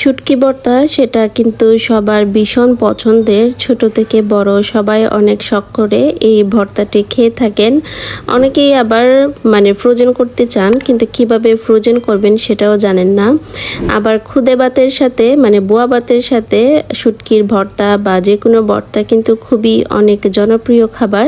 শুটকি ভর্তা সেটা কিন্তু সবার ভীষণ পছন্দের। ছোট থেকে বড় সবাই অনেক শখ করে এই ভর্তাটি খেয়ে থাকেন। অনেকেই আবার মানে ফ্রোজেন করতে চান, কিন্তু কীভাবে ফ্রোজেন করবেন সেটাও জানেন না। আবার খুদে ভাতের সাথে মানে বোয়া ভাতের সাথে শুটকির ভর্তা বা যে কোনো ভর্তা কিন্তু খুবই অনেক জনপ্রিয় খাবার।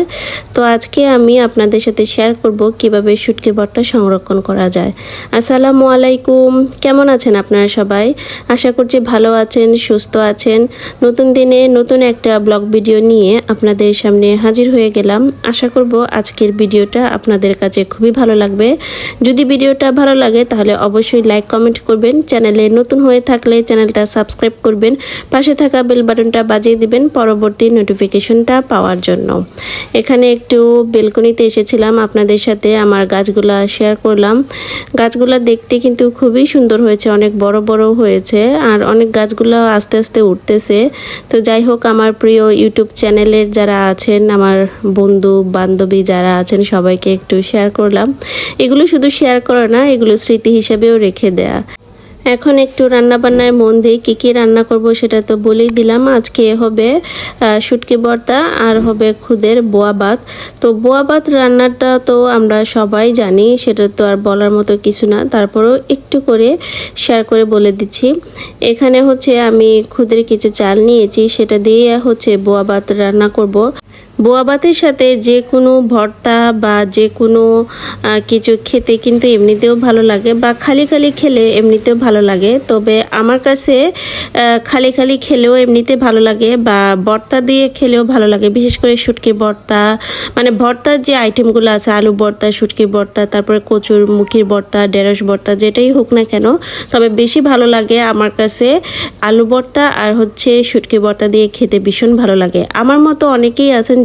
তো আজকে আমি আপনাদের সাথে শেয়ার করব কীভাবে শুটকি ভর্তা সংরক্ষণ করা যায়। আসসালামু আলাইকুম, কেমন আছেন আপনারা সবাই? আশা করছি ভালো আছেন, সুস্থ আছেন। নতুন দিনে নতুন একটা ব্লগ ভিডিও নিয়ে আপনাদের সামনে হাজির হয়ে গেলাম। আশা করব আজকের ভিডিওটা আপনাদের কাছে খুবই ভালো লাগবে। যদি ভিডিওটা ভালো লাগে তাহলে অবশ্যই লাইক, কমেন্ট করবেন। চ্যানেলে নতুন হয়ে থাকলে চ্যানেলটা সাবস্ক্রাইব করবেন। পাশে থাকা বেল বাটনটা বাজিয়ে দিবেন পরবর্তী নোটিফিকেশনটা পাওয়ার জন্য। এখানে একটু বেলকনিতে এসেছিলাম। আপনাদের সাথে আমার গাছগুলা শেয়ার করলাম। গাছগুলা দেখতে কিন্তু খুবই সুন্দর হয়েছে, অনেক বড় বড় হয়েছে। আর অনেক গাছগুলো আস্তে আস্তে উঠতেছে। তো যাই হোক, আমার প্রিয় ইউটিউব চ্যানেলের যারা আছেন, আমার বন্ধু, বান্ধবী যারা আছেন, সবাইকে একটু শেয়ার করলাম। এগুলো শুধু শেয়ার করা না, এগুলো স্মৃতি হিসেবেও রেখে দেয়া। এখন একটু রান্না বান্নায় মন দিই, কী কী রান্না করব সেটা তো বলেই দিলাম। আজকে হবে শুটকি ভর্তা আর হবে খুদের বোয়া ভাত। তো বোয়া ভাত রান্নাটা তো আমরা সবাই জানি, সেটা তো আর বলার মতো কিছু না। তারপরেও একটু করে শেয়ার করে বলে দিচ্ছি। এখানে হচ্ছে আমি খুদের কিছু চাল নিয়েছি, সেটা দিয়ে হচ্ছে বোয়া ভাত রান্না করব। বোয়া ভাতের সাথে যে কোনো ভর্তা বা যে কোনো কিছু খেতে কিন্তু এমনিতেও ভালো লাগে বা খালি খালি খেলে এমনিতেও ভালো লাগে। তবে আমার কাছে খালি খালি খেলেও এমনিতে ভালো লাগে বা ভর্তা দিয়ে খেলেও ভালো লাগে। বিশেষ করে শুটকি ভর্তা মানে ভর্তার যে আইটেমগুলো আছে আলু ভর্তা শুটকি ভর্তা তারপরে কচুর মুখির ভর্তা ঢেঁড়স ভর্তা যেটাই হোক না কেন তবে বেশি ভালো লাগে আমার কাছে আলু ভর্তা আর হচ্ছে শুটকি ভর্তা দিয়ে খেতে ভীষণ ভালো লাগে। আমার মতো অনেকেই আছেন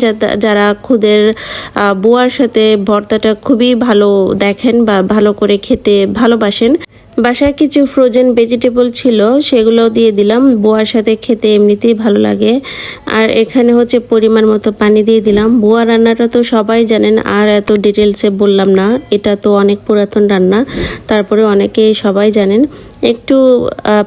যারা খুদের আহ, বুয়ার সাথে ভর্তাটা খুবই ভালো দেখেন বা ভালো করে খেতে ভালোবাসেন। বাসায় কিছু ফ্রোজেন ভেজিটেবল ছিল, সেগুলো দিয়ে দিলাম। বোয়ার সাথে খেতে এমনিতেই ভালো লাগে। আর এখানে হচ্ছে পরিমাণ মতো পানি দিয়ে দিলাম। বোয়া রান্নাটা তো সবাই জানেন, আর এত ডিটেলসে বললাম না। এটা তো অনেক পুরাতন রান্না, তারপরে অনেকেই সবাই জানেন। একটু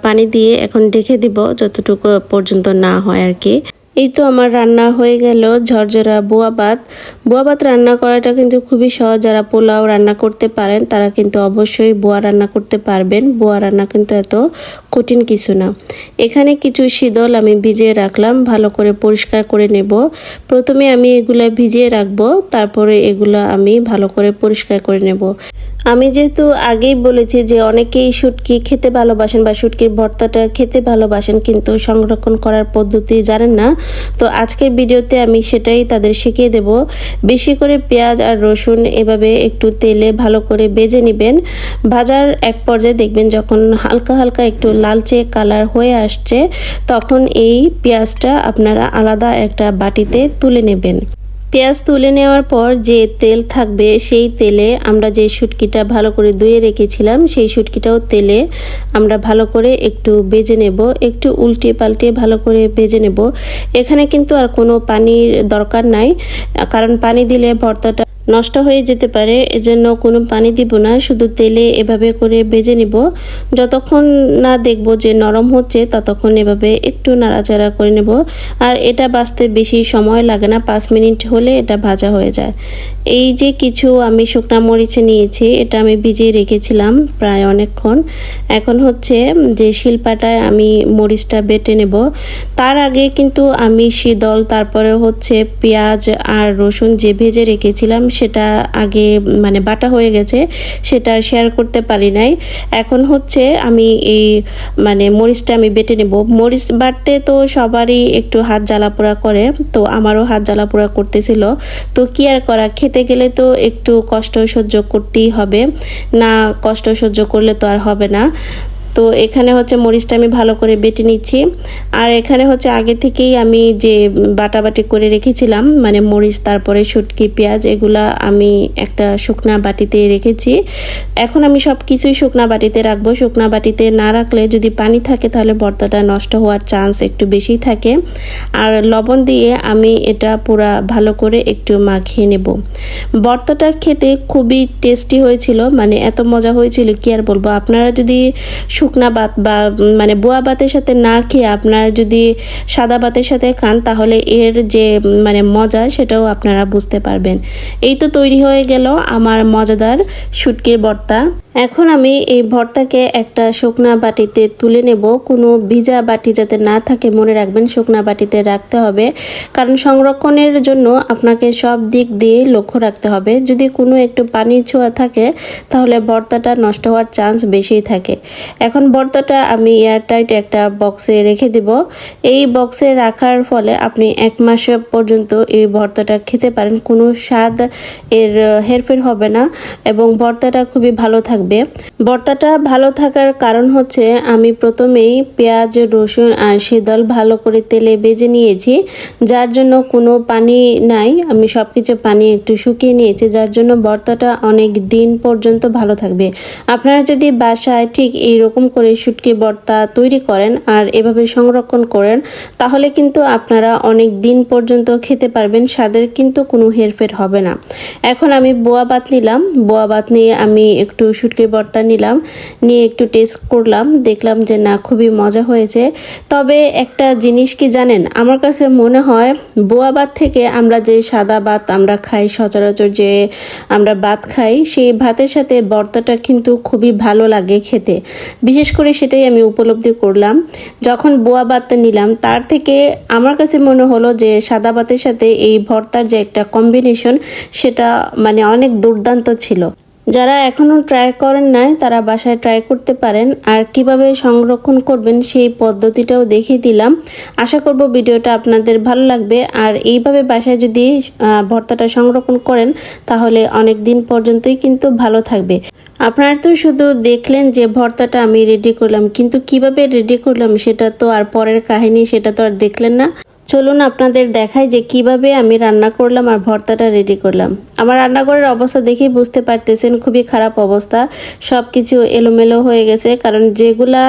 পানি দিয়ে এখন ঢেকে দিব, যতটুকু পর্যন্ত না হয় আর কি। এই তো আমার রান্না হয়ে গেল, ঝরঝরা বোয়া ভাত। বোয়া ভাত রান্না করাটা কিন্তু খুবই সহজ, যারা পোলাও রান্না করতে পারেন, তারা কিন্তু অবশ্যই বোয়া রান্না করতে পারবেন। বোয়া রান্না কিন্তু এত কঠিন কিছু না। এখানে কিছু শীতল আমি ভিজিয়ে রাখলাম, ভালো করে পরিষ্কার করে নেব। প্রথমে আমি এগুলা ভিজিয়ে রাখব, তারপরে এগুলা আমি ভালো করে পরিষ্কার করে নেব। আমি যেহেতু আগেই বলেছি যে অনেকেই শুটকি খেতে ভালোবাসেন বা শুটকির ভর্তাটা খেতে ভালোবাসেন, কিন্তু সংরক্ষণ করার পদ্ধতি জানেন না। তো আজকের ভিডিওতে আমি সেটাই তাদের শিখিয়ে দেব। বেশি করে পেঁয়াজ আর রসুন এভাবে একটু তেলে ভালো করে বেজে নেবেন। ভাজার এক পর্যায়ে দেখবেন যখন হালকা হালকা একটু লালচে কালার হয়ে আসছে, তখন এই পেঁয়াজটা আপনারা আলাদা একটা বাটিতে তুলে নেবেন। পেঁয়াজ তুলে নেওয়ার পর যে তেল থাকবে সেই তেলে আমরা যে শুটকিটা ভালো করে ধুয়ে রেখেছিলাম, সেই শুটকিটাও তেলে আমরা ভালো করে একটু বেজে নেব, একটু উল্টে পাল্টে ভালো করে বেজে নেব। এখানে কিন্তু আর কোনো পানির দরকার নাই, কারণ পানি দিলে ভর্তাটা নষ্ট হয়ে যেতে পারে, এজন্য কোনো পানি দিব না, শুধু তেলে এভাবে করে ভেজে নিব। যতক্ষণ না দেখব যে নরম হচ্ছে, ততক্ষণ এভাবে একটু নাড়াচাড়া করে নেব। আর এটা বাঁচতে বেশি সময় লাগে না, পাঁচ মিনিট হলে এটা ভাজা হয়ে যায়। এই যে কিছু আমি শুকনা মরিচে নিয়েছি, এটা আমি ভিজিয়ে রেখেছিলাম প্রায় অনেকক্ষণ। এখন হচ্ছে যে শিলপাটায় আমি মরিচটা বেটে নেব। তার আগে কিন্তু আমি শীতল তারপরে হচ্ছে পেঁয়াজ আর রসুন যে ভেজে রেখেছিলাম সেটা আগে মানে বাটা হয়ে গেছে, সেটা শেয়ার করতে পারি নাই। এখন হচ্ছে আমি এই মানে মরিচটা আমি বেটে নেব। মরিচ বাটতে তো সবারই একটু হাত জ্বালা পোড়া করে, তো আমারও হাত জ্বালা পোড়া করতেছিল। তো কি আর করা, খেতে গেলে তো একটু কষ্ট সহ্য করতেই হবে। না কষ্ট সহ্য করলে তো আর হবে না। তো এখানে হচ্ছে মরিচটা আমি ভালো করে বেটে নিচ্ছি। আর এখানে হচ্ছে আগে থেকেই আমি যে বাটাবাটি করে রেখেছিলাম মানে মরিচ, তারপরে শুটকি, পেঁয়াজ, এগুলা আমি একটা শুকনা বাটিতে রেখেছি। এখন আমি সব কিছুই শুকনা বাটিতে রাখব। শুকনা বাটিতে না রাখলে যদি পানি থাকে তাহলে ভর্তাটা নষ্ট হওয়ার চান্স একটু বেশি থাকে। আর লবণ দিয়ে আমি এটা পুরা ভালো করে একটু মাখিয়ে নেব। ভর্তাটা খেতে খুবই টেস্টি হয়েছিল মানে এত মজা হয়েছিল, কি আর বলব? আপনারা যদি শুকনা ভাত বা মানে বোয়া ভাতের সাথে না খেয়ে আপনারা যদি সাদা ভাতের সাথে খান, তাহলে এর যে মানে মজা সেটাও আপনারা বুঝতে পারবেন। এই তো তৈরি হয়ে গেল আমার মজাদার শুটকির ভর্তা এখন আমি এই ভর্তাকে একটা শুকনা বাটিতে তুলে নেব। কোনো ভিজা বাটি যাতে না থাকে, মনে রাখবেন শুকনা বাটিতে রাখতে হবে। কারণ সংরক্ষণের জন্য আপনাকে সব দিক দিয়ে লক্ষ্য রাখতে হবে। যদি কোনো একটু পানি ছোঁয়া থাকে, তাহলে ভর্তাটা নষ্ট হওয়ার চান্স বেশি থাকে। এখন ভর্তাটা আমি এয়ারটাইট একটা বক্সে রেখে দিব। এই বক্সে রাখার ফলে আপনি এক মাস পর্যন্ত এই ভর্তাটা খেতে পারেন। কোনো স্বাদ এর হেরফের হবে না এবং ভর্তাটা খুবই ভালো থাকবে। ভর্তাটা ভালো থাকার কারণ হচ্ছে আমি প্রথমেই পেঁয়াজ, রসুন আর শীতল ভালো করে তেলে বেজে নিয়েছি, যার জন্য কোনো পানি নাই। আমি সব কিছু পানি একটু শুকিয়ে নিয়েছি, যার জন্য ভর্তাটা অনেক দিন পর্যন্ত ভালো থাকবে। আপনারা যদি বাসায় ঠিক এইরকম করে শুটকি ভর্তা তৈরি করেন আর এভাবে সংরক্ষণ করেন, তাহলে কিন্তু আপনারা অনেক দিন পর্যন্ত খেতে পারবেন, স্বাদের কিন্তু কোনো হেরফের হবে না। এখন আমি বোয়া ভাত নিলাম। বোয়া ভাত নিয়ে আমি একটু শুটকি ভর্তা নিলাম, নিয়ে একটু টেস্ট করলাম, দেখলাম যে না, খুবই মজা হয়েছে। তবে একটা জিনিস কি জানেন, আমার কাছে মনে হয় বোয়া ভাত থেকে আমরা যে সাদা ভাত আমরা খাই, সচরাচর যে আমরা ভাত খাই, সেই ভাতের সাথে ভর্তাটা কিন্তু খুবই ভালো লাগে খেতে। বিশেষ করে সেটাই আমি উপলব্ধি করলাম। যখন বোয়া ভাতটা নিলাম, তার থেকে আমার কাছে মনে হলো যে সাদা ভাতের সাথে এই ভর্তার যে একটা কম্বিনেশন সেটা মানে অনেক দুর্দান্ত ছিল। যারা এখনও ট্রাই করেন নাই, তারা বাসায় ট্রাই করতে পারেন। আর কীভাবে সংরক্ষণ করবেন সেই পদ্ধতিটাও দেখিয়ে দিলাম। আশা করব ভিডিওটা আপনাদের ভালো লাগবে। আর এইভাবে বাসায় যদি ভর্তাটা সংরক্ষণ করেন, তাহলে অনেক দিন পর্যন্তই কিন্তু ভালো থাকবে। আপনারা তো শুধু দেখলেন যে ভর্তাটা আমি রেডি করলাম, কিন্তু কীভাবে রেডি করলাম সেটা তো আর পরের কাহিনী, সেটা তো আর দেখলেন না। চলুন আপনাদের দেখাই যে কীভাবে আমি রান্না করলাম আর ভর্তাটা রেডি করলাম। আমার রান্নাঘরের অবস্থা দেখেই বুঝতে পারতেছেন, খুবই খারাপ অবস্থা। সব কিছু এলোমেলো হয়ে গেছে, কারণ যেগুলা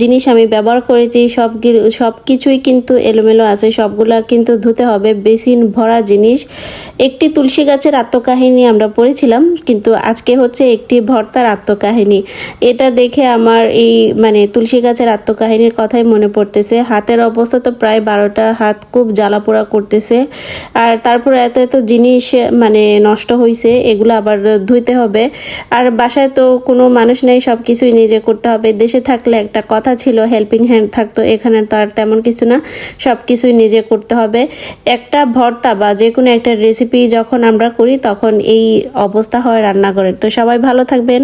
জিনিস আমি ব্যবহার করেছি সব সব কিছুই কিন্তু এলোমেলো আছে, সবগুলা কিন্তু ধুতে হবে। বেসিন ভরা জিনিস। একটি তুলসী গাছের আত্মকাহিনী আমরা পড়েছিলাম, কিন্তু আজকে হচ্ছে একটি ভর্তার আত্মকাহিনী। এটা দেখে আমার এই মানে তুলসী গাছের আত্মকাহিনীর কথাই মনে পড়তেছে। হাতের অবস্থা তো প্রায় বারোটা হাত খুব জ্বালাপোড়া করতেছে। আর তারপরে এত এত জিনিস মানে নষ্ট হয়েছে এগুলো আবার ধুইতে হবে। আর বাসায় তো কোনো মানুষ নেই সব কিছুই নিজে করতে হবে। দেশে থাকলে একটা কথা ছিল হেল্পিং হ্যান্ড থাকতো, এখানে তো আর তেমন কিছু না। সব কিছুই নিজে করতে হবে। একটা ভর্তা বা যে কোনো একটা রেসিপি যখন আমরা করি, তখন এই অবস্থা হয় রান্নাঘরের তো সবাই ভালো থাকবেন।